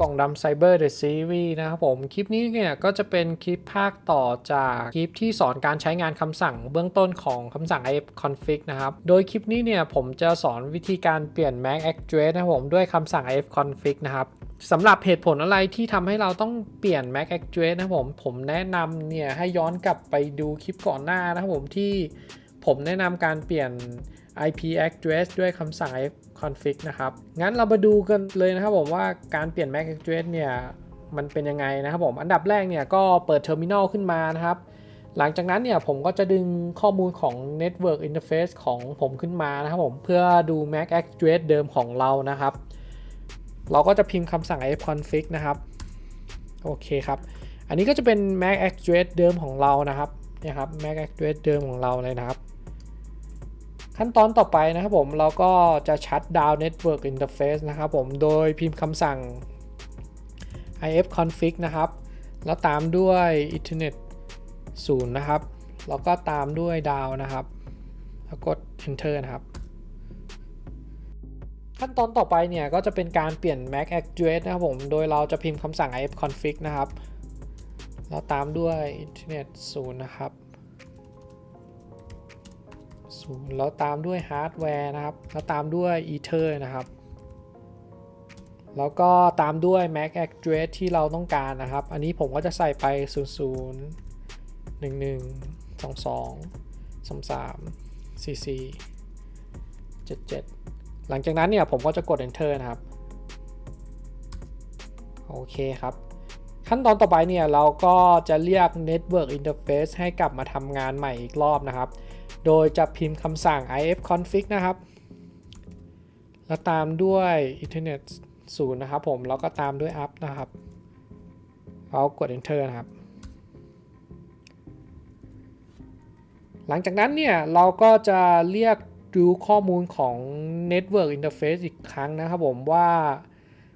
กล่องดำไซเบอร์เดอะซีรีส์นะครับผม คลิปนี้เนี่ยก็จะเป็นคลิปภาคต่อจากคลิปที่สอนการใช้งานคำสั่งเบื้องต้นของคำสั่ง if config นะครับ โดยคลิปนี้เนี่ยผมจะสอนวิธีการเปลี่ยน mac address นะครับผมด้วยคำสั่ง if config นะครับสำหรับเหตุผลอะไรที่ทำให้เราต้องเปลี่ยน mac address นะครับผม ผมแนะนำเนี่ยให้ย้อนกลับไปดูคลิปก่อนหน้านะครับผมที่ผมแนะนำการเปลี่ยน IP address ด้วยคำสั่ง if config นะครับ งั้นเรามาดูกันเลยนะครับผมว่าการเปลี่ยน MAC address เนี่ยมันเป็นยังไงนะครับผม อันดับแรกเนี่ยก็เปิด terminal ขึ้นมานะครับ หลังจากนั้นเนี่ยผมก็จะดึงข้อมูลของ network interface ของผมขึ้นมานะครับผม เพื่อดู MAC address เดิมของเรานะครับ เราก็จะพิมพ์คำสั่ง ifconfig นะครับ โอเคครับ อันนี้ก็จะเป็น MAC address เดิมของเรานะครับนี่ครับ MAC address เดิมของเราเลยนะครับ ขั้นตอนต่อไปนะครับผมเราก็จะชัดดาวน์ Network Interface นะครับผมโดยพิมพ์คำสั่ง ifconfig นะครับ แล้วตามด้วย Ethernet 0 นะครับ แล้วก็ตามด้วยดาวนะครับ แล้วกด enter นะครับ ขั้นตอนต่อไปเนี่ย ก็จะเป็นการเปลี่ยน MAC address นะครับผม โดยเราจะพิมพ์คำสั่ง ifconfig นะครับ แล้วตามด้วย Ethernet 0 นะครับศูนย์ แล้วตามด้วยฮาร์ดแวร์นะครับ แล้วตามด้วยอีเทอร์นะครับ แล้วก็ตามด้วย MAC address ที่เราต้องการนะครับ อันนี้ผมก็จะใส่ไป 0 0 1 1 2 2 3 3 4 4 7 7 หลังจากนั้นเนี่ยผมก็จะกด enter นะครับ โอเคครับ ขั้นตอนต่อไปเนี่ยเราก็จะเรียก network interface ให้กลับมาทำงานใหม่อีกรอบนะครับ โดยจะพิมพ์คำสั่ง ifconfig นะครับ แล้วตามด้วย ethernet 0นะครับผมแล้วก็ตามด้วย up นะครับเรากด enter นะครับ หลังจากนั้นเนี่ยเราก็จะเรียกดูข้อมูลของ network interface อีกครั้งนะครับผมว่า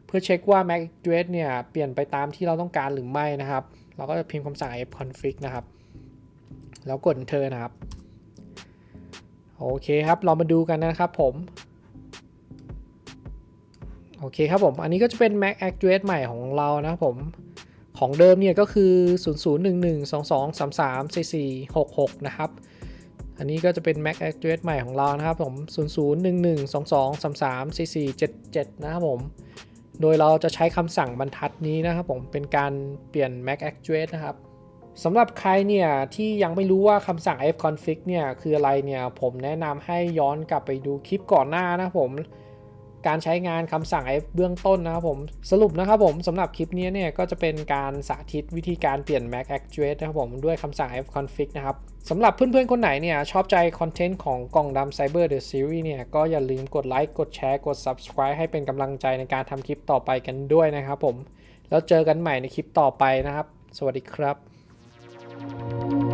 เพื่อเช็คว่า MAC address เนี่ยเปลี่ยนไปตามที่เราต้องการหรือไม่นะครับ เราก็จะพิมพ์คำสั่ง ifconfig นะครับ แล้วกด enter นะครับ โอเคครับ เรามาดูกันนะครับผม โอเคครับผม อันนี้ก็จะเป็น MAC address ใหม่ของเรานะครับผม ของเดิมเนี่ยก็คือ 001122334466 นะครับ อันนี้ก็จะเป็น MAC address ใหม่ของเรานะครับผม 001122334477 นะครับผม โดยเราจะใช้คำสั่งบรรทัดนี้นะครับผม เป็นการเปลี่ยน MAC address นะครับ สำหรับใครเนี่ยที่ยังไม่รู้ว่าคำสั่ง fconfig เนี่ยคืออะไรเนี่ยผมแนะนำให้ย้อนกลับไปดูคลิปก่อนหน้านะผม การใช้งานคำสั่ง f เบื้องต้นนะครับผม สรุปนะครับผมสำหรับคลิปนี้เนี่ยก็จะเป็นการสาธิตวิธีการเปลี่ยน mac address นะครับผมด้วยคำสั่ง fconfig นะครับสำหรับเพื่อนๆ คนไหนเนี่ยชอบใจคอนเทนต์ของกล่องดำ Cyber The Series เนี่ยก็อย่าลืมกดไลค์กดแชร์กด subscribe ให้เป็นกำลังใจในการทำคลิปต่อไปกันด้วยนะครับผม แล้วเจอกันใหม่ในคลิปต่อไปนะครับ สวัสดีครับ Thank you.